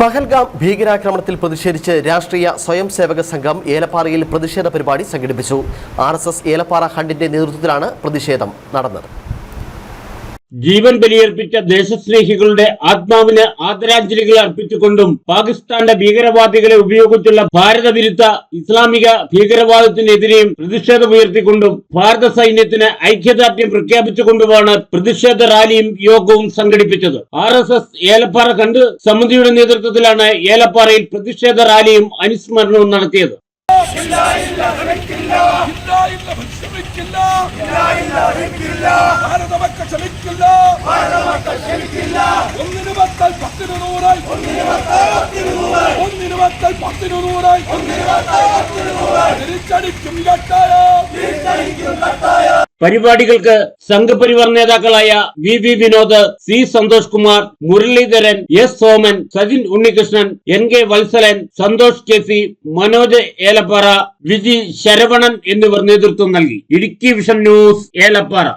പഹൽഗാം ഭീകരാക്രമണത്തിൽ പ്രതിഷേധിച്ച് രാഷ്ട്രീയ സ്വയം സേവക സംഘം ഏലപ്പാറയിൽ പ്രതിഷേധ പരിപാടി സംഘടിപ്പിച്ചു. ആർ ഏലപ്പാറ ഹണ്ടിന്റെ നേതൃത്വത്തിലാണ് പ്രതിഷേധം നടന്നത്. ജീവൻ ബലിയർപ്പിച്ച ദേശസ്നേഹികളുടെ ആത്മാവിന് ആദരാഞ്ജലികൾ അർപ്പിച്ചുകൊണ്ടും പാകിസ്ഥാന്റെ ഭീകരവാദികളെ ഉപയോഗിച്ചുള്ള ഭാരത വിരുദ്ധ ഇസ്ലാമിക ഭീകരവാദത്തിനെതിരെയും പ്രതിഷേധമുയർത്തിക്കൊണ്ടും ഭാരത സൈന്യത്തിന് ഐക്യദാർഢ്യം പ്രഖ്യാപിച്ചുകൊണ്ടുമാണ് പ്രതിഷേധ റാലിയും യോഗവും സംഘടിപ്പിച്ചത് ആർ എസ് എസ് ഏലപ്പാറ കണ്ട് സമിതിയുടെ നേതൃത്വത്തിലാണ് ഏലപ്പാറയിൽ പ്രതിഷേധ റാലിയും അനുസ്മരണവും നടത്തിയത് ഭാരത മക്കൾ ക്ഷമിക്കില്ല ഒന്നിന് പത്താൽ പത്തിന് നൂറായി ഒന്നിന് പത്താൽ പത്തിന് നൂറായി തിരിച്ചടിക്കും കട്ടായ. പരിപാടികൾക്ക് സംഘപരിവാർ നേതാക്കളായ V V Vinod C Santhosh Kumar Muraleedharan S Soman Sajin Unnikrishnan N K Valsalan Santhosh K C Manoj Elappara Viji Saravanan എന്നിവർ നേതൃത്വം നൽകി. Idukki vision news Elappara.